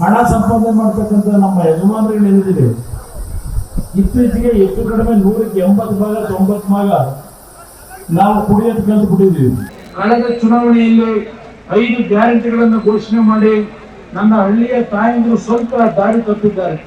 ಹಣ ಸಂಪಾದನೆ ಮಾಡ್ತಕ್ಕಂಥ ನಮ್ಮ ಯಜಮಾನರುಗಳು ಹೇಳಿದ್ದೀವಿ ಇತ್ತೀಚೆಗೆ ಹೆಚ್ಚು ಕಡಿಮೆ ನೂರಕ್ಕೆ ಎಂಬತ್ತು ಭಾಗ, ತೊಂಬತ್ತು ಭಾಗ ನಾವು ಕುಡಿಯೋದು ಕಲ್ತು ಕಳೆದ ಚುನಾವಣೆಯಲ್ಲಿ ಐದು ಗ್ಯಾರಂಟಿಗಳನ್ನು ಘೋಷಣೆ ಮಾಡಿ ನನ್ನ ಹಳ್ಳಿಯ ತಾಯಂದಿರು ಸ್ವಲ್ಪ ದಾರಿ ತಪ್ಪಿದ್ದಾರೆ.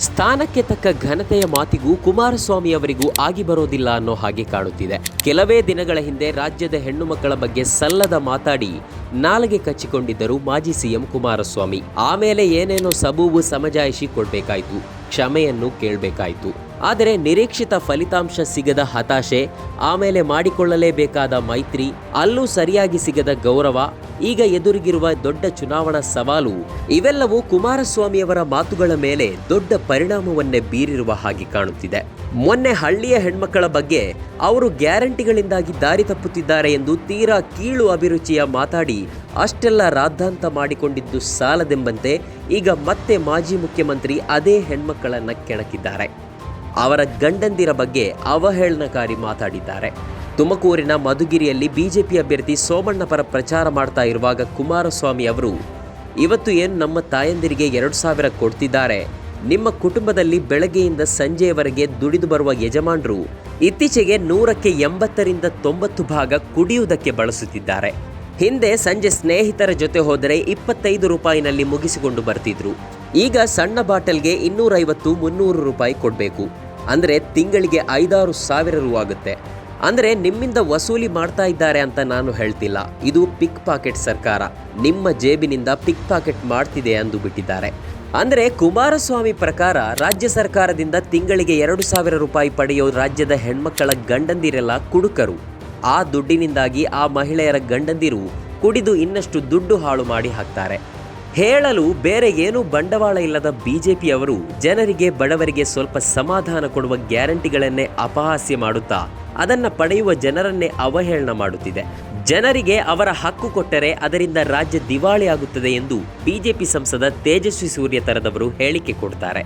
ಸ್ಥಾನಕ್ಕೆ ತಕ್ಕ ಘನತೆಯ ಮಾತಿಗೂ ಕುಮಾರಸ್ವಾಮಿ ಅವರಿಗೂ ಆಗಿ ಬರೋದಿಲ್ಲ ಅನ್ನೋ ಹಾಗೆ ಕಾಣುತ್ತಿದೆ. ಕೆಲವೇ ದಿನಗಳ ಹಿಂದೆ ರಾಜ್ಯದ ಹೆಣ್ಣು ಮಕ್ಕಳ ಬಗ್ಗೆ ಸಲ್ಲದ ಮಾತಾಡಿ ನಾಲಿಗೆ ಕಚ್ಚಿಕೊಂಡಿದ್ದರು ಮಾಜಿ ಸಿಎಂ ಕುಮಾರಸ್ವಾಮಿ. ಆಮೇಲೆ ಏನೇನೋ ಸಬೂಬು ಸಮಜಾಯಿಷಿ ಕೊಡ್ಬೇಕಾಯ್ತು. ಕ್ಷಮೆಯನ್ನು ಕೇಳಬೇಕಾಯಿತು. ಆದರೆ ನಿರೀಕ್ಷಿತ ಫಲಿತಾಂಶ ಸಿಗದ ಹತಾಶೆ, ಆಮೇಲೆ ಮಾಡಿಕೊಳ್ಳಲೇಬೇಕಾದ ಮೈತ್ರಿ, ಅಲ್ಲೂ ಸರಿಯಾಗಿ ಸಿಗದ ಗೌರವ, ಈಗ ಎದುರಿಗಿರುವ ದೊಡ್ಡ ಚುನಾವಣಾ ಸವಾಲು, ಇವೆಲ್ಲವೂ ಕುಮಾರಸ್ವಾಮಿಯವರ ಮಾತುಗಳ ಮೇಲೆ ದೊಡ್ಡ ಪರಿಣಾಮವನ್ನೇ ಬೀರಿರುವ ಹಾಗೆ ಕಾಣುತ್ತಿದೆ. ಮೊನ್ನೆ ಹಳ್ಳಿಯ ಹೆಣ್ಮಕ್ಕಳ ಬಗ್ಗೆ ಅವರು ಗ್ಯಾರಂಟಿಗಳಿಂದಾಗಿ ದಾರಿ ತಪ್ಪುತ್ತಿದ್ದಾರೆ ಎಂದು ತೀರಾ ಕೀಳು ಅಭಿರುಚಿಯ ಮಾತಾಡಿ ಅಷ್ಟೆಲ್ಲ ರಾದ್ಧಾಂತ ಮಾಡಿಕೊಂಡಿದ್ದು ಸಾಲದೆಂಬಂತೆ ಈಗ ಮತ್ತೆ ಮಾಜಿ ಮುಖ್ಯಮಂತ್ರಿ ಅದೇ ಹೆಣ್ಮಕ್ಕಳನ್ನು ಕೆಣಕಿದ್ದಾರೆ. ಅವರ ಗಂಡಂದಿರ ಬಗ್ಗೆ ಅವಹೇಳನಕಾರಿ ಮಾತಾಡಿದ್ದಾರೆ. ತುಮಕೂರಿನ ಮಧುಗಿರಿಯಲ್ಲಿ ಬಿಜೆಪಿ ಅಭ್ಯರ್ಥಿ ಸೋಮಣ್ಣ ಪರ ಪ್ರಚಾರ ಮಾಡ್ತಾ ಇರುವಾಗ ಕುಮಾರಸ್ವಾಮಿ ಅವರು, ಇವತ್ತು ಏನು ನಮ್ಮ ತಾಯಂದಿರಿಗೆ ಎರಡು ಸಾವಿರ ಕೊಡ್ತಿದ್ದಾರೆ? ನಿಮ್ಮ ಕುಟುಂಬದಲ್ಲಿ ಬೆಳಗ್ಗೆಯಿಂದ ಸಂಜೆಯವರೆಗೆ ದುಡಿದು ಬರುವ ಯಜಮಾನರು ಇತ್ತೀಚೆಗೆ ನೂರಕ್ಕೆ ಎಂಬತ್ತರಿಂದ ತೊಂಬತ್ತು ಭಾಗ ಕುಡಿಯುವುದಕ್ಕೆ ಬಳಸುತ್ತಿದ್ದಾರೆ. ಹಿಂದೆ ಸಂಜೆ ಸ್ನೇಹಿತರ ಜೊತೆ ಹೋದರೆ ಇಪ್ಪತ್ತೈದು ರೂಪಾಯಿನಲ್ಲಿ ಮುಗಿಸಿಕೊಂಡು ಬರ್ತಿದ್ರು. ಈಗ ಸಣ್ಣ ಬಾಟಲ್ಗೆ ಇನ್ನೂರೈವತ್ತು, ಮುನ್ನೂರು ರೂಪಾಯಿ ಕೊಡಬೇಕು. ಅಂದರೆ ತಿಂಗಳಿಗೆ ಐದಾರು ಸಾವಿರ ರು ಆಗುತ್ತೆ. ಅಂದರೆ ನಿಮ್ಮಿಂದ ವಸೂಲಿ ಮಾಡ್ತಾ ಇದ್ದಾರೆ ಅಂತ ನಾನು ಹೇಳ್ತಿಲ್ಲ. ಇದು ಪಿಕ್ ಪಾಕೆಟ್ ಸರ್ಕಾರ. ನಿಮ್ಮ ಜೇಬಿನಿಂದ ಪಿಕ್ ಪಾಕೆಟ್ ಮಾಡ್ತಿದೆ ಅಂದು ಬಿಟ್ಟಿದ್ದಾರೆ ಅಂದರೆ ಕುಮಾರಸ್ವಾಮಿ ಪ್ರಕಾರ ರಾಜ್ಯ ಸರ್ಕಾರದಿಂದ ತಿಂಗಳಿಗೆ ಎರಡು ಸಾವಿರ ರೂಪಾಯಿ ಪಡೆಯೋ ರಾಜ್ಯದ ಹೆಣ್ಮಕ್ಕಳ ಗಂಡಂದಿರೆಲ್ಲ ಕುಡುಕರು. ಆ ದುಡ್ಡಿನಿಂದಾಗಿ ಆ ಮಹಿಳೆಯರ ಗಂಡಂದಿರು ಕುಡಿದು ಇನ್ನಷ್ಟು ದುಡ್ಡು ಹಾಳು ಮಾಡಿ ಹಾಕ್ತಾರೆ. ಹೇಳಲು ಬೇರೆ ಏನೂ ಬಂಡವಾಳ ಇಲ್ಲದ ಬಿಜೆಪಿಯವರು ಜನರಿಗೆ ಬಡವರಿಗೆ ಸ್ವಲ್ಪ ಸಮಾಧಾನ ಕೊಡುವ ಗ್ಯಾರಂಟಿಗಳನ್ನೇ ಅಪಹಾಸ್ಯ ಮಾಡುತ್ತಾ ಅದನ್ನು ಪಡೆಯುವ ಜನರನ್ನೇ ಅವಹೇಳನ ಮಾಡುತ್ತಿದೆ. ಜನರಿಗೆ ಅವರ ಹಕ್ಕು ಕೊಟ್ಟರೆ ಅದರಿಂದ ರಾಜ್ಯ ದಿವಾಳಿ ಆಗುತ್ತದೆ ಎಂದು ಬಿಜೆಪಿ ಸಂಸದ ತೇಜಸ್ವಿ ಸೂರ್ಯ ತರದವರು ಹೇಳಿಕೆ ಕೊಡ್ತಾರೆ.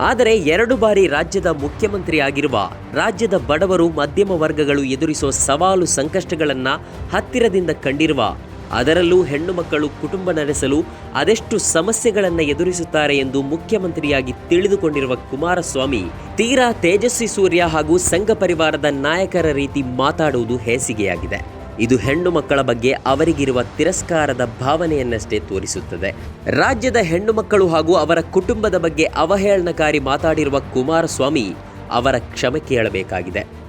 ಆದರೆ ಎರಡು ಬಾರಿ ರಾಜ್ಯದ ಮುಖ್ಯಮಂತ್ರಿ ಆಗಿರುವ ರಾಜ್ಯದ ಬಡವರು ಮಧ್ಯಮ ವರ್ಗಗಳು ಎದುರಿಸುವ ಸವಾಲು ಸಂಕಷ್ಟಗಳನ್ನ ಹತ್ತಿರದಿಂದ ಕಂಡಿರುವ ಅದರಲ್ಲೂ ಹೆಣ್ಣು ಮಕ್ಕಳು ಕುಟುಂಬ ನಡೆಸಲು ಅದೆಷ್ಟು ಸಮಸ್ಯೆಗಳನ್ನು ಎದುರಿಸುತ್ತಾರೆ ಎಂದು ಮುಖ್ಯಮಂತ್ರಿಯಾಗಿ ತಿಳಿದುಕೊಂಡಿರುವ ಕುಮಾರಸ್ವಾಮಿ, ತೀರಾ ತೇಜಸ್ವಿ ಸೂರ್ಯ ಹಾಗೂ ಸಂಘ ಪರಿವಾರದ ನಾಯಕರ ರೀತಿ ಮಾತಾಡುವುದು ಹೇಸಿಗೆಯಾಗಿದೆ. ಇದು ಹೆಣ್ಣು ಮಕ್ಕಳ ಬಗ್ಗೆ ಅವರಿಗಿರುವ ತಿರಸ್ಕಾರದ ಭಾವನೆಯನ್ನಷ್ಟೇ ತೋರಿಸುತ್ತದೆ. ರಾಜ್ಯದ ಹೆಣ್ಣು ಮಕ್ಕಳು ಹಾಗೂ ಅವರ ಕುಟುಂಬದ ಬಗ್ಗೆ ಅವಹೇಳನಕಾರಿ ಮಾತಾಡಿರುವ ಕುಮಾರಸ್ವಾಮಿ ಅವರ ಕ್ಷಮೆ ಕೇಳಬೇಕಾಗಿದೆ.